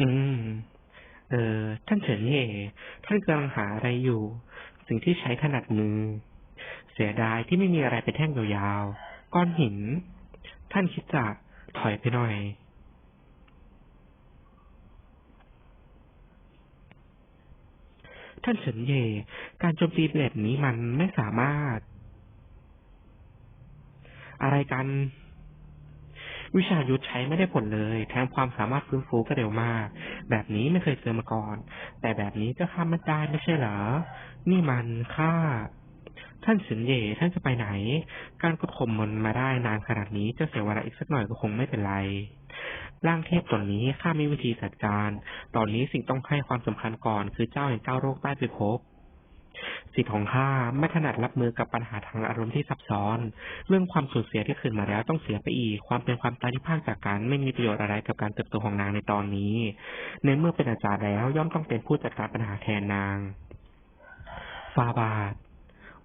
อืม เออ ท่านเฉินเย่ท่านกำลังหาอะไรอยู่ สิ่งที่ใช้ถนัดมือ เสียดายที่ไม่มีอะไรเป็นแท่งยาวๆ ก้อนหิน ท่านคิดจะถอยไปหน่อย ท่านเฉินเย่การโจมตีแบบนี้มันไม่สามารถ อะไรกัน วิชายุทธใช้ไม่ได้ผลเลยแถมความสามารถฟื้นฟูก็เร็วมาก แบบนี้ไม่เคยเจอมาก่อน แต่แบบนี้ก็ข้ามไม่ได้ไม่ใช่เหรอ นี่มันค่าท่านเฉินเย่ท่านจะไปไหน การกดข่มมันมาได้นานขนาดนี้จะเสียเวลาอีกสักหน่อยก็คงไม่เป็นไร ร่างเทพตนนี้ข้ามีวิธีจัดการ ตอนนี้สิ่งต้องให้ความสำคัญก่อนคือเจ้าแห่งเก้าโรคใต้พิภพ สิทธิ์ของข้าไม่ถนัดรับมือกับปัญหาทางอารมณ์ที่ซับซ้อน เรื่องความสูญเสียที่คืนมาแล้วต้องเสียไปอีก ความเป็นความตายที่พรากจากกันไม่มีประโยชน์อะไรกับการเติบโตของนางในตอนนี้ ในเมื่อเป็นอาจารย์แล้วย่อมต้องเป็นผู้จัดการปัญหาแทนนาง ฟาบาท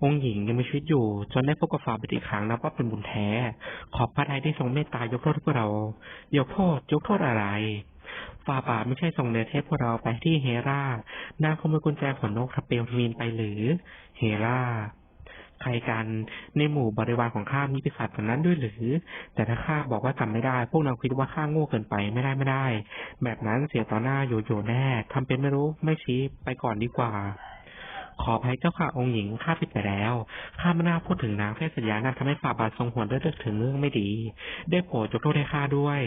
องค์หญิงยังมีชีวิตอยู่ จนได้พบกับฟาบาทอีกครั้งนับว่าเป็นบุญแท้ ขอบพระทัยที่ทรงเมตตายกโทษพวกเรา ยกโทษ ยกโทษอะไร ฟาบาทไม่ใช่ทรงเนเทพพวกเราไปที่เฮรานางขโมยกุญแจขนนกทับเปลมีนไปหรือ เฮราใครกันในหมู่บริวารของข้ามีปีศาจแบบนั้นด้วยหรือ แต่ถ้าข้าบอกว่าจำไม่ได้ พวกนางคิดว่าข้าโง่เกินไปไม่ได้ไม่ได้ แบบนั้นเสียต่อหน้าโยโย่แน่ทำเป็นไม่รู้ไม่ชี้ไปก่อนดีกว่า ขออภัยเจ้าค่ะองค์หญิงข้าผิดไปแล้ว ข้าไม่น่าพูดถึงนางเทพสัญญานั้นทำให้ฝ่าบาททรงหวนได้เลือกถึงเรื่องไม่ดี ได้โปรดยกโทษให้ข้าด้วย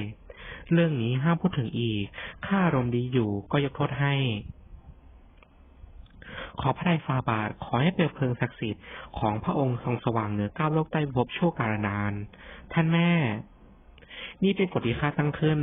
เรื่องนี้ห้ามพูดถึงอีก ข้าอารมณ์ดีอยู่ก็ยกโทษให้ ขอพระไดฟาบาทขอให้เปลวเพลิงศักดิ์สิทธิ์ของพระองค์ทรงสว่างเหนือก้าโลกใต้ภพชั่วกาลนาน ท่านแม่ นี่เป็นกฎที่ข้าตั้งขึ้น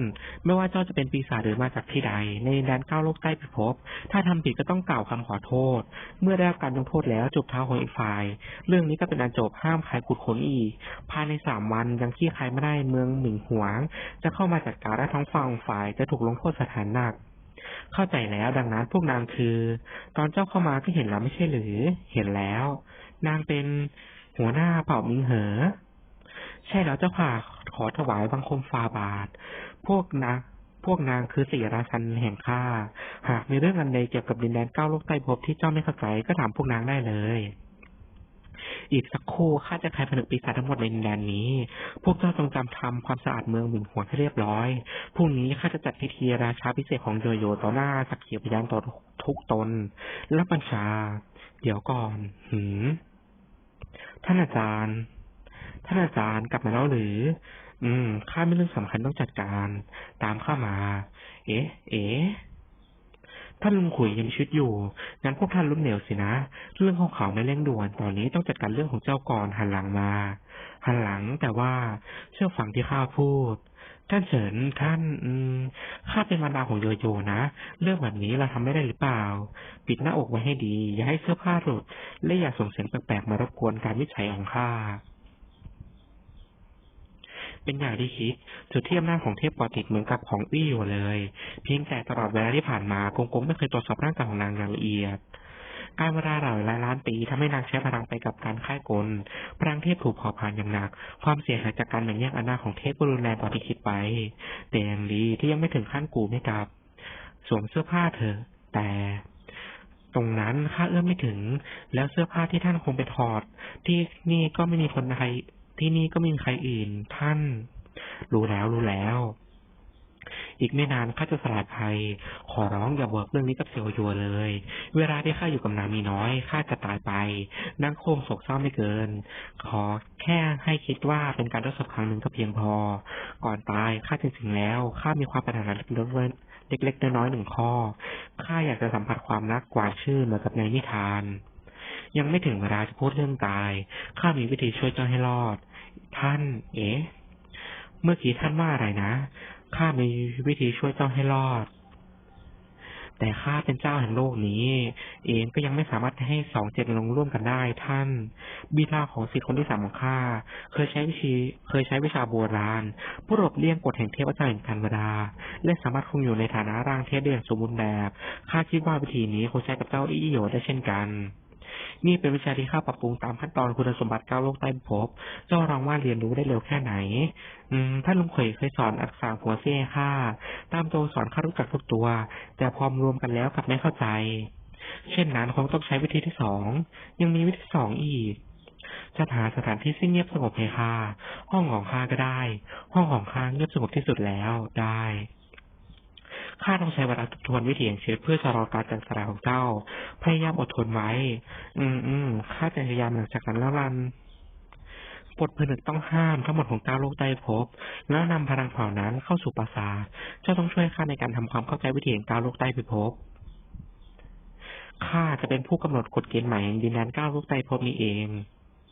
ไม่ว่าเจ้าจะเป็นปีศาจหรือมาจากที่ใด ในแดนเก้าโลกใต้พิภพ ถ้าทำผิดก็ต้องกล่าวคำขอโทษ เมื่อได้รับการลงโทษแล้วจูบเท้าของอีกฝ่าย เรื่องนี้ก็เป็นอันจบห้ามใครขุดค้นอีก ภายในสามวันยังขี้ใครไม่ได้เมืองหมิงหวง จะเข้ามาจัดการและท้องฝั่งฝ่ายจะถูกลงโทษสถานหนักเข้าใจแล้วดังนั้นพวกนางคือ ตอนเจ้าเข้ามาก็เห็นแล้วไม่ใช่หรือ เห็นแล้ว นางเป็นหัวหน้าเผ่ามิงเหอ ใช่แล้วเจ้าค่ะ ขอถวายบังคมฟาบาท พวกนางพวกนางคือสี่ราชันแห่งข้า หากมีเรื่องอันใดเกี่ยวกับดินแดนเก้าโลกใต้ภพที่เจ้าไม่เข้าใจก็ถามพวกนางได้เลย อีกสักครู่ข้าจะใครผนึกปีศาจทั้งหมดในดินแดนนี้ พวกเจ้าจงจำทำความสะอาดเมืองหมิ่นหัวให้เรียบร้อย พรุ่งนี้ข้าจะจัดพิธีราชาพิเศษของโยโย่ต่อหน้าสักขีพยานต่อทุกตน และบัญชา เดี๋ยวก่อน หืมท่านอาจารย์ ท่านอาจารย์กลับมาแล้วหรือ อืม ข้ามีเรื่องสำคัญต้องจัดการ ตามข้ามา เอ๊ะ เอ๊ะท่านลุงขุยยังชีวิตอยู่ งั้นพวกท่านลุ้มเหลวสินะ เรื่องของเขาไม่เร่งด่วน ตอนนี้ต้องจัดการเรื่องของเจ้าก่อนหันหลังมา หันหลังแต่ว่าเชื่อฟังที่ข้าพูด ท่านเฉินท่าน อืม ข้าเป็นมารดาของโยโย่นะ เรื่องแบบนี้เราทำไม่ได้หรือเปล่า ปิดหน้าอกไว้ให้ดี อย่าให้เสื้อผ้าหลุด และอย่าส่งเสียงแปลกๆมารบกวนการวิจัยของข้า เป็นอย่างที่คิด จุดเทียมหน้าจของเทพปอติดเหมือนกับของอี้อยู่เลย เพียงแต่ตลอดเวลาที่ผ่านมากงกงไม่เคยตรวจสอบร่างกายของนางอย่างละเอียดการเวลาหลายล้านปีทำให้นางใช้พลังไปกับการค่ายกล พลังเทพถูกเผาผลาญอย่างหนัก ความเสียหายจากการแบ่งแยกอาณาของเทพก็รุนแรงกว่าที่คิดไป แต่ยังดีที่ยังไม่ถึงขั้นกูไม่กลับ สวมเสื้อผ้าเถอะแต่ ตรงนั้นข้าเอื้อมไม่ถึง แล้วเสื้อผ้าที่ท่านคงไปถอด ที่นี่ก็ไม่มีคนใคร ที่นี่ก็ไม่มีใครอื่น ท่าน รู้แล้วรู้แล้ว อีกไม่นานข้าจะสลายภัย ขอร้องอย่าบอกเรื่องนี้กับเสี่ยวยัวเลย เวลาที่ข้าอยู่กับนางมีน้อยข้าจะตายไปนางโคงโศกเศร้าไม่เกิน ขอแค่ให้คิดว่าเป็นการทดสอบครั้งหนึ่งก็เพียงพอ ก่อนตายข้าจริงๆแล้วข้ามีความปรารถนาเล็กๆน้อยๆหนึ่งข้อข้าอยากจะสัมผัสความรักกว่าชื่อเหมือนกับในนิทานยังไม่ถึงเวลาจะพูดเรื่องตาย ข้ามีวิธีช่วยเจ้าให้รอด ท่าน เอ๊ะเมื่อกี้ท่านว่าอะไรนะ ข้ามีวิธีช่วยเจ้าให้รอด แต่ข้าเป็นเจ้าแห่งโลกนี้ เองก็ยังไม่สามารถให้สองเจตลงร่วมกันได้ท่าน บิดาของสิทธิคนที่สามของข้าเคยใช้วิธีเคยใช้วิชาโบราณ ผู้หลบเลี่ยงกฎแห่งเทพเจ้าแห่งการเวลาและสามารถคงอยู่ในฐานะร่างเทพได้อย่างสมบูรณ์แบบ ข้าคิดว่าวิธีนี้คงใช้กับเจ้าอี้โยได้เช่นกัน นี่เป็นวิชาที่ข้าปรับปรุงตามขั้นตอนคุณสมบัติก้าโลกใต้พิภพเจ้าลองว่าเรียนรู้ได้เร็วแค่ไหน อืมท่านลุงเขยเคยสอนอักษรหัวเซ่ข้าตามตัวสอนข้ารู้จักทุกตัว แต่พอมรวมกันแล้วกลับไม่เข้าใจ เช่นนั้นคงต้องใช้วิธีที่สองยังมีวิธีสองอีกจะหาสถานที่ซึ่เงียบสงบให้ข้าห้องของข้าก็ได้ ห้องของข้าเงียบสงบที่สุดแล้วได้ ข้าต้องใช้เวลาทบทวนวิถีแห่งชีวิตเพื่อชะลอการจากสลายของเจ้า พยายามอดทนไว้ อืมอืมข้าจะพยายามหลังจากนั้นแล้วลันบทผนึกต้องห้ามทั้งหมดของเก้าโลกใต้ภพแล้วนำพลังเหล่านั้นเข้าสู่ปราสาทเจ้าต้องช่วยข้าในการทำความเข้าใจวิถีแห่งเก้าโลกใต้พิภพข้าจะเป็นผู้กำหนดกฎเกณฑ์ใหม่แห่งดินแดนเก้าโลกใต้ภพนี้เอง